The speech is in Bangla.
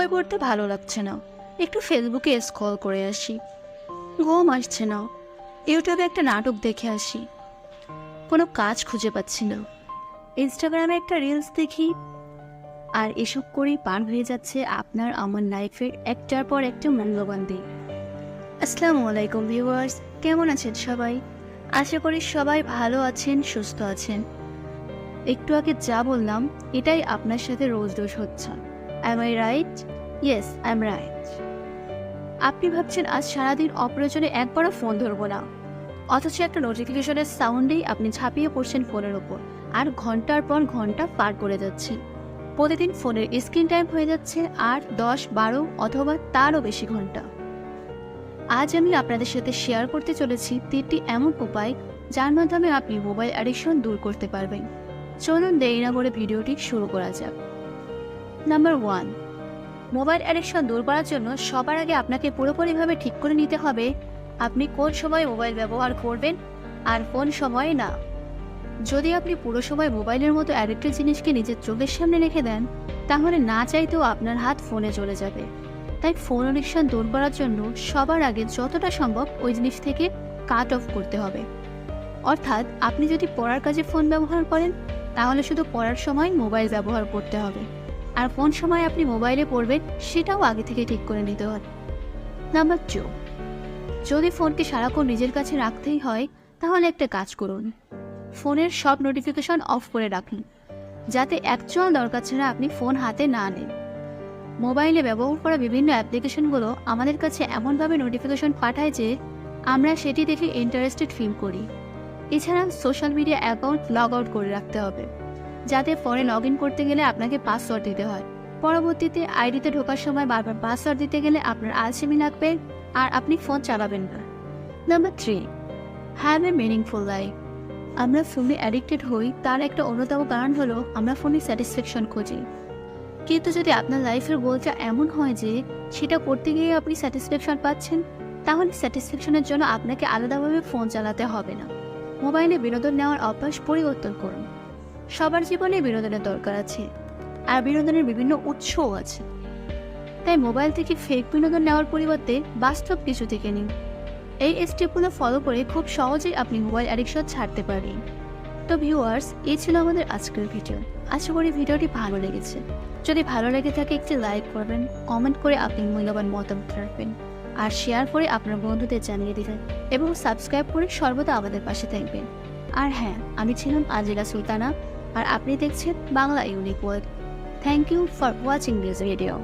বই পড়তে ভালো লাগছে না। একটু ফেসবুকে স্ক্রল করে আসি। ঘুম আসছে না। ইউটিউবে একটা নাটক দেখে আসি। কোনো কাজ খুঁজে পাচ্ছি না। ইনস্টাগ্রামে একটা রিলস দেখি। আর এসব করেই পার হয়ে যাচ্ছে আপনার আমার লাইফের একটার পর একটা মূল্যবান দিন। আসসালামু আলাইকুম ভিউয়ার্স কেমন আছেন সবাই? আশা করি সবাই ভালো আছেন, সুস্থ আছেন। একটু আগে যা বললাম, এটাই আপনার সাথে রোজ রোজ হচ্ছে। Am I right yes I am right আপনি ভাবছেন আজ সারাদিন অপ্রয়োজনে একবারও ফোন ধরবো না। অথচ একটা নোটিফিকেশনের সাউন্ডেই আপনি ঝাঁপিয়ে পড়ছেন ফোনের ওপর আর ঘণ্টার পর ঘণ্টা পার করে যাচ্ছেন। প্রতিদিন ফোনের স্ক্রিন টাইম হয়ে যাচ্ছে আট, দশ, বারো অথবা তারও বেশি ঘণ্টা। আজ আমি আপনাদের সাথে শেয়ার করতে চলেছি তিনটি এমন উপায় যার মাধ্যমে আপনি মোবাইল অ্যাডিকশন দূর করতে পারবেন। চলুন দেরি না করে ভিডিওটি শুরু করা যাক। নাম্বার ওয়ান মোবাইল অ্যাডিকশন দূর করার জন্য সবার আগে আপনাকে পুরোপুরিভাবে ঠিক করে নিতে হবে আপনি কোন সময় মোবাইল ব্যবহার করবেন আর কোন সময়ে না। যদি আপনি পুরো সময় মোবাইলের মতো অ্যাডিক্টেড জিনিসকে নিজের চোখের সামনে রেখে দেন, তাহলে না চাইতেও আপনার হাত ফোনে চলে যাবে। তাই ফোন অ্যাডিকশন দূর করার জন্য সবার আগে যতটা সম্ভব ওই জিনিস থেকে কাট অফ করতে হবে। অর্থাৎ আপনি যদি পড়ার কাজে ফোন ব্যবহার করেন, তাহলে শুধু পড়ার সময় মোবাইল ব্যবহার করতে হবে। আর কোন সময় আপনি মোবাইলে পড়বেন সেটাও আগে থেকে ঠিক করে নিতে হবে নাম্বার টু যদি ফোনকে সারাক্ষণ নিজের কাছে রাখতেই হয়, তাহলে একটা কাজ করুন। ফোনের সব নোটিফিকেশন অফ করে রাখুন, যাতে অ্যাকচুয়াল দরকার ছাড়া আপনি ফোন হাতে না নেন। মোবাইলে ব্যবহার করা বিভিন্ন অ্যাপ্লিকেশনগুলো আমাদের কাছে এমনভাবে নোটিফিকেশন পাঠায় যে আমরা সেটি দেখে ইন্টারেস্টেড ফিল করি। এছাড়া social media account log out করে রাখতে হবে। যাতে পরে লগ ইন করতে গেলে আপনাকে পাসওয়ার্ড দিতে হয়। পরবর্তীতে আইডিতে ঢোকার সময় বারবার পাসওয়ার্ড দিতে গেলে আপনার আলসেমি লাগবে আর আপনি ফোন চালাবেন না। Number three have a meaningful life আমরা ফোনে অ্যাডিক্টেড হই, তার একটা অন্যতম কারণ হলো আমরা ফোনে স্যাটিসফ্যাকশন খুঁজি। কিন্তু যদি আপনার লাইফের গোলটা এমন হয় যে সেটা করতে গিয়ে আপনি স্যাটিসফ্যাকশন পাচ্ছেন, তাহলে স্যাটিসফ্যাকশনের জন্য আপনাকে আলাদাভাবে ফোন চালাতে হবে না। মোবাইলে বিনোদন নেওয়ার অভ্যাস পরিবর্তন করুন। সবার জীবনে বিনোদনের দরকার আছে, আর বিনোদনের বিভিন্ন উৎসও আছে। তাই মোবাইল থেকে ফেক বিনোদন নেওয়ার পরিবর্তে বাস্তব কিছু থেকে নিন। এই স্টেপগুলো ফলো করে খুব সহজেই আপনি মোবাইল অ্যাডিকশন ছাড়তে পারবেন। তো ভিউয়ার্স এই ছিল আমাদের আজকের ভিডিও আশা করি ভিডিওটি ভালো লেগেছে। যদি ভালো লেগে থাকে একটি লাইক করবেন কমেন্ট করে আপনি মূল্যবান মতামত রাখবেন। আর শেয়ার করে আপনার বন্ধুদের জানিয়ে দিবেন এবং সাবস্ক্রাইব করে সর্বদা আমাদের পাশে থাকবেন। আর হ্যাঁ আমি ছিলাম আজিলা সুলতানা। আর আপনি দেখছেন Bangla unique world. Thank you for watching this video